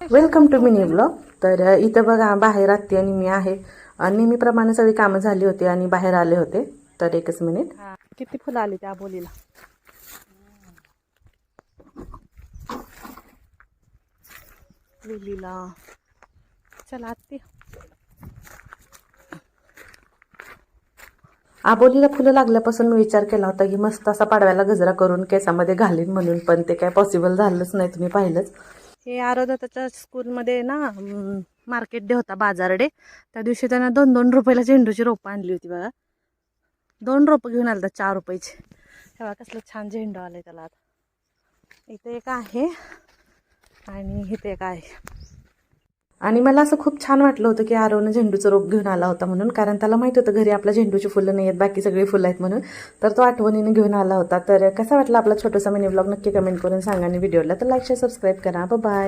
Welcome to mini blog तर इथं बघा बाहेर आत्ती आणि मी आहे. आणि नेहमीप्रमाणे सगळी कामं झाली होती आणि बाहेर आले होते. तर एकच मिनिट किती फुलं आली त्या बोलीला? लिलीला चला आत्ती. आबोलीला फुलं लागल्यापासून मी विचार केला होता की मस्त असा पाडव्याला गजरा करून केसामध्ये घालीन म्हणून पण ते काय पॉसिबल झालंच नाही तुम्ही पाहिलंच. हे आरोदाच्या स्कूलमध्ये ना मार्केट डे होता बाजार डे. त्या दिवशी त्यांना दोन दोन रुपयाला झेंडूची रोपं आणली होती बघा. दोन रोपं घेऊन आलं चार रुपयाची. तेव्हा कसलं छान झेंडू आलं त्याला आता. इथे एक आहे आणि इथे एक आहे. आणि मला असं खूप छान वाटलं होतं की आरवनं झेंडूचं रोप घेऊन आला होता म्हणून कारण त्याला माहीत होतं घरी आपल्या झेंडूची फुलं नाही आहेत बाकी सगळी फुलं आहेत म्हणून. तर तो आठवणीने घेऊन आला होता. तर कसा वाटला आपला छोटासा मिनी ब्लॉग नक्की कमेंट करून सांगा आणि व्हिडिओला तर लाईक शेअर सबस्क्राईब करा. बाय